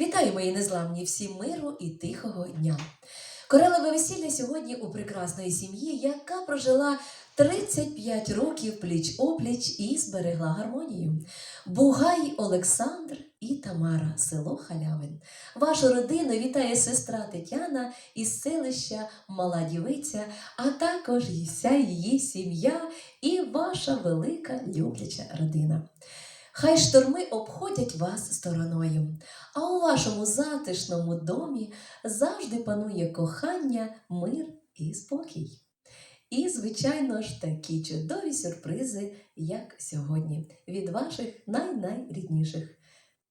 Вітаю, мої незламні, всім миру і тихого дня. Корелеве весілля сьогодні у прекрасної сім'ї, яка прожила 35 років пліч опліч і зберегла гармонію. Бугай Олександр і Тамара, село Халявин. Вашу родину вітає сестра Тетяна із селища Мала Дівиця, а також і вся її сім'я і ваша велика любляча родина. Хай шторми обходять вас стороною, а вашому затишному домі завжди панує кохання, мир і спокій. І, звичайно ж, такі чудові сюрпризи, як сьогодні, від ваших най-найрідніших.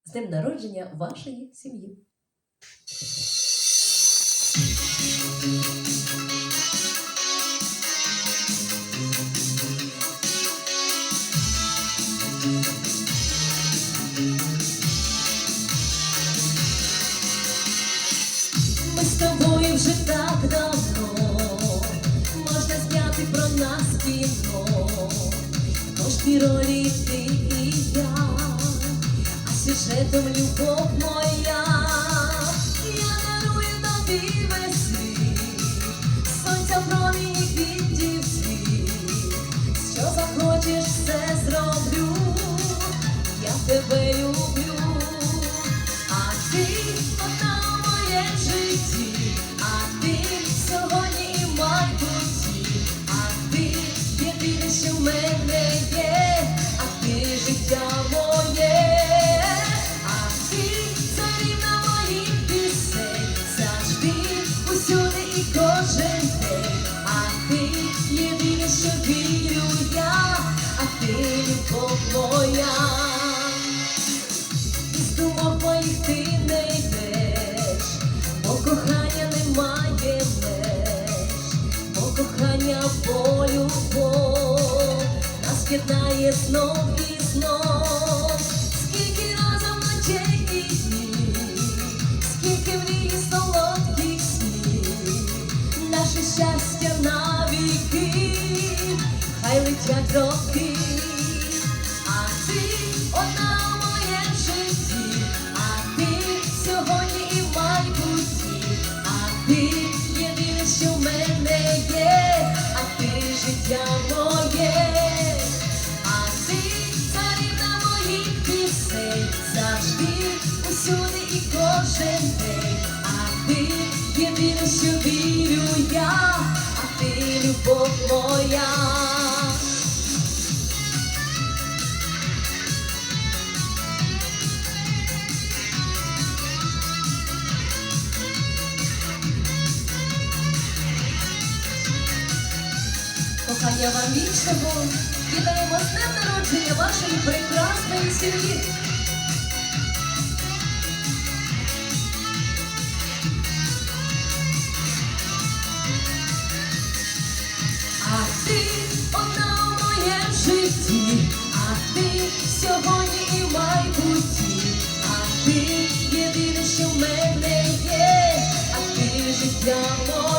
З днем народження вашої сім'ї. Про нас кіно. Кожній ролі ти і я, а сюжетом любов любов моя. Із думок моїх ти не йдеш, бо кохання немає меж, бо кохання бо любов нас єднає знов і знов, скільки разом ночей і днів, скільки мрій і солодких наше щастя навіки, хай летять роки. Життя моє, а ти царівна моїх пісень, завжди, усюди і кожен а ти єдине, вірю я, а ти любов моя. Кохання вам вічного, вітаємо з днем народження вашої прекрасної сім'ї. А ти одна у моєму житті, а ти сьогодні і в майбутті, а ти єдине, що в мене є, а ти життя моє.